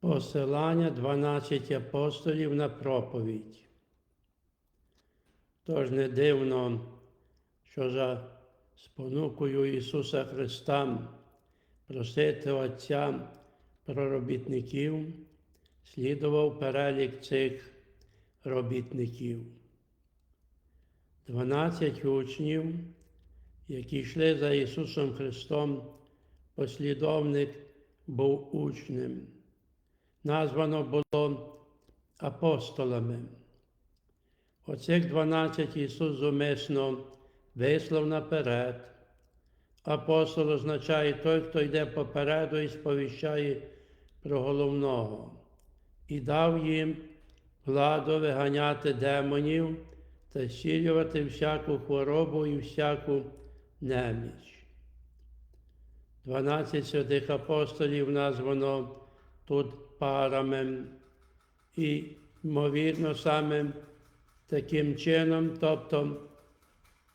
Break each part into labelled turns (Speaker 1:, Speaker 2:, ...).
Speaker 1: Посилання 12 апостолів на проповідь. Тож не дивно, що за спонукою Ісуса Христа просити Отця про робітників слідував перелік цих робітників. Дванадцять учнів, які йшли за Ісусом Христом, послідовник був учнем. Названо було апостолами. Оцих дванадцять Ісус зумисно вислав наперед. Апостол означає той, хто йде попереду і сповіщає про головного, і дав їм владу виганяти демонів та зцілювати всяку хворобу і всяку неміч. Дванадцять святих апостолів названо тут парами, і, ймовірно, саме таким чином, тобто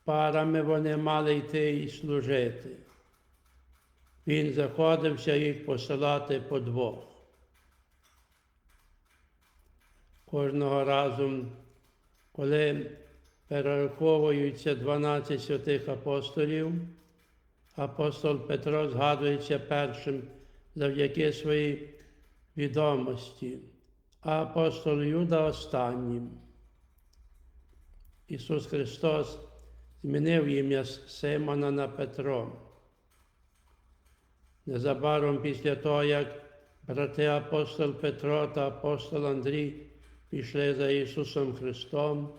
Speaker 1: парами вони мали йти і служити. Він заходився їх посилати по двох. Кожного разу, коли перераховуються 12 святих апостолів, апостол Петро згадується першим завдяки своїй відомості, а апостол Юда останнім. Ісус Христос змінив ім'я Симона на Петро. Незабаром після того, як брати апостол Петро та апостол Андрій пішли за Ісусом Христом,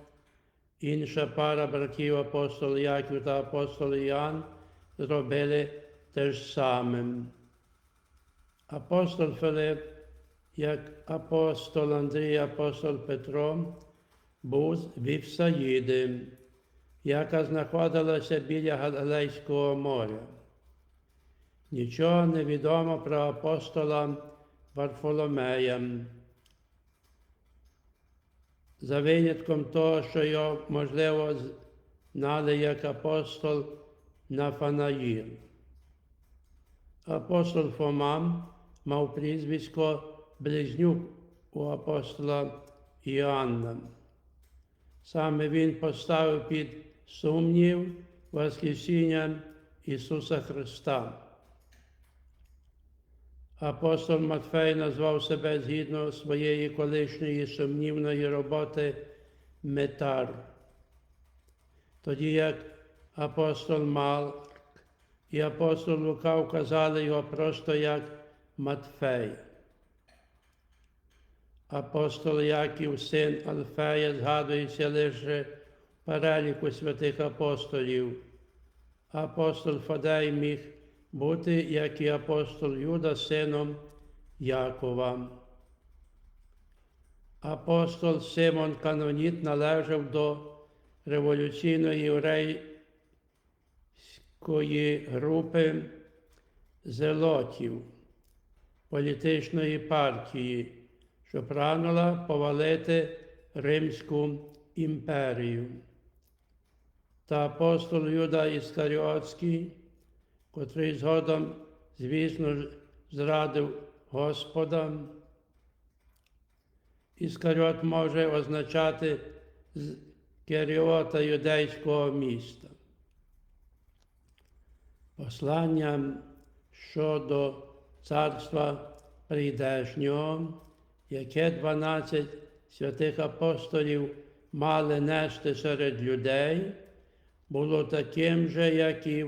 Speaker 1: інша пара братів апостол Яків та апостол Іоанн зробили те ж саме. Апостол Филип, як апостол Андрій, апостол Петро, був з Вівсаїди, яка знаходилася біля Галилейського моря. Нічого не відомо про апостола Варфоломея. За винятком того, що його, можливо, знали як апостол Нафанаїл. Апостол Фома мав прізвисько близнюк у апостола Іоанна. Саме він поставив під сумнів Воскресіння Ісуса Христа. Апостол Матфей назвав себе згідно своєї колишньої сумнівної роботи метар. Тоді як апостол Малк і апостол Лука вказали його просто як Матфей. Апостол Яків, син Алфея, згадується лише в переліку святих апостолів. Апостол Фадей міг бути, як і апостол Юда, сином Якова. Апостол Симон Каноніт належав до революційної єврейської групи зелотів політичної партії, що прагнула повалити Римську імперію. Та апостол Юда Іскаріотський, котрий згодом, звісно, зрадив Господа. Іскаріот може означати Керіота юдейського міста. Послання щодо царства прийдешнього, яке 12 святих апостолів мали нести серед людей, було таким же, як і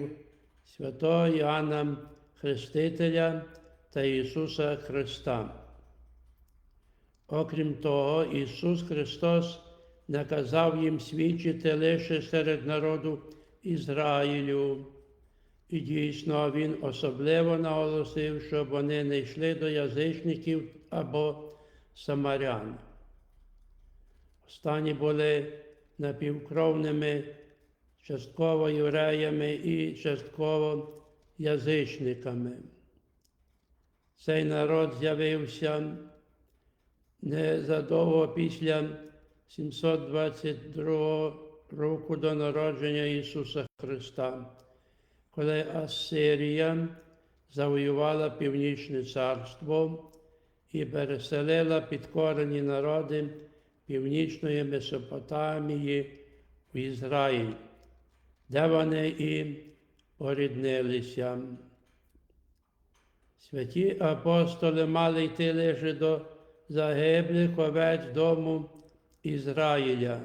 Speaker 1: святого Іоанна Хрестителя та Ісуса Христа. Окрім того, Ісус Христос наказав їм свідчити лише серед народу Ізраїлю. І дійсно Він особливо наголосив, щоб вони не йшли до язичників або самарян. Останні були напівкровними частково євреями і частково язичниками. Цей народ з'явився незадовго після 722 року до народження Ісуса Христа, коли Ассирія завоювала Північне царство і переселила підкорені народи північної Месопотамії в Ізраїль, де вони і поріднилися. Святі апостоли мали йти лише до загиблих овець дому Ізраїля,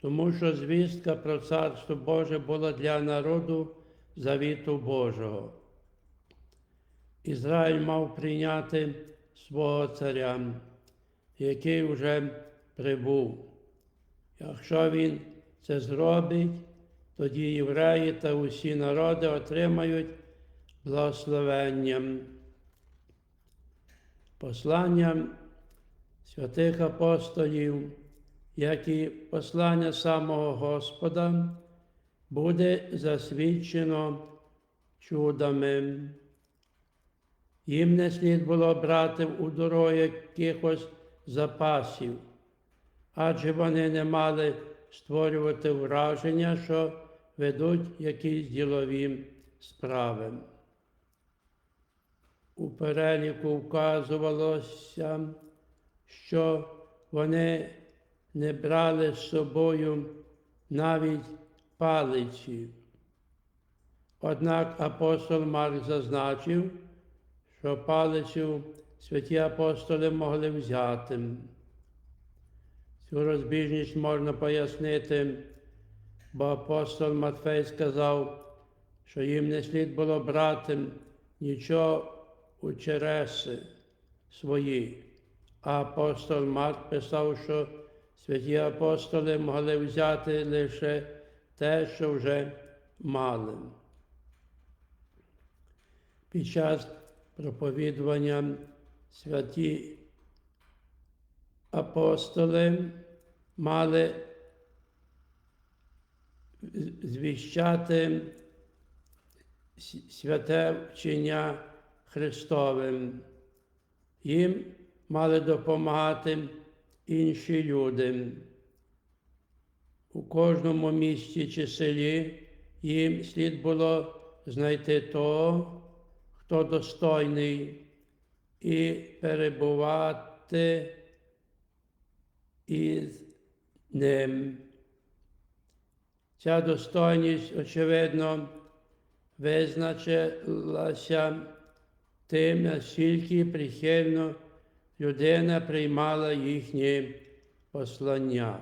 Speaker 1: тому що звістка про Царство Боже була для народу завіту Божого. Ізраїль мав прийняти свого царя, який вже прибув. Якщо він це зробить, тоді євреї та усі народи отримають благословенням. Посланням святих апостолів, як і послання самого Господа, буде засвідчено чудами. Їм не слід було брати у дорогу якихось запасів, адже вони не мали створювати враження, що ведуть якісь ділові справи. У переліку вказувалося, що вони не брали з собою навіть палиці. Однак апостол Марк зазначив, що палицю святі апостоли могли взяти. Цю розбіжність можна пояснити, бо апостол Матфей сказав, що їм не слід було брати нічого у череси свої. А апостол Марк писав, що святі апостоли могли взяти лише те, що вже мали. Під час проповідування святі апостоли мали звіщати святе вчення Христовим. Їм мали допомагати інші люди. У кожному місті чи селі їм слід було знайти того, хто достойний, і перебувати із ним. Ця достойність, очевидно, визначилася тим, наскільки прихильно людина приймала їхні послання.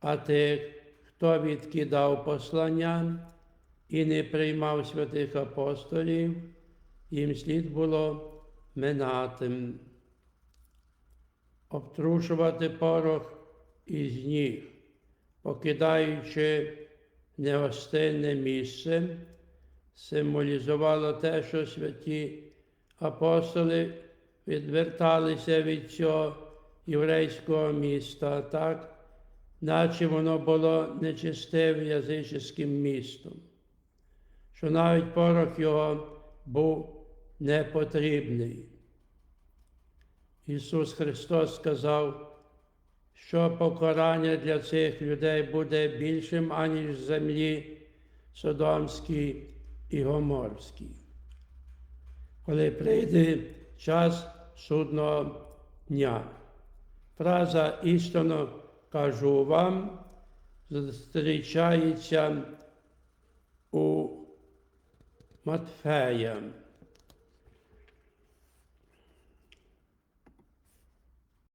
Speaker 1: А тих, хто відкидав послання і не приймав святих апостолів, їм слід було минати, обтрушувати порох із ніг, покидаючи негостинне місце, символізувало те, що святі апостоли відверталися від цього єврейського міста, так, наче воно було нечистим язичським містом, що навіть порох його був непотрібний. Ісус Христос сказав, що покарання для цих людей буде більшим, аніж землі Содомській і Гоморській. Коли прийде час судного дня. Фраза істинно кажу вам, зустрічається у مطفايا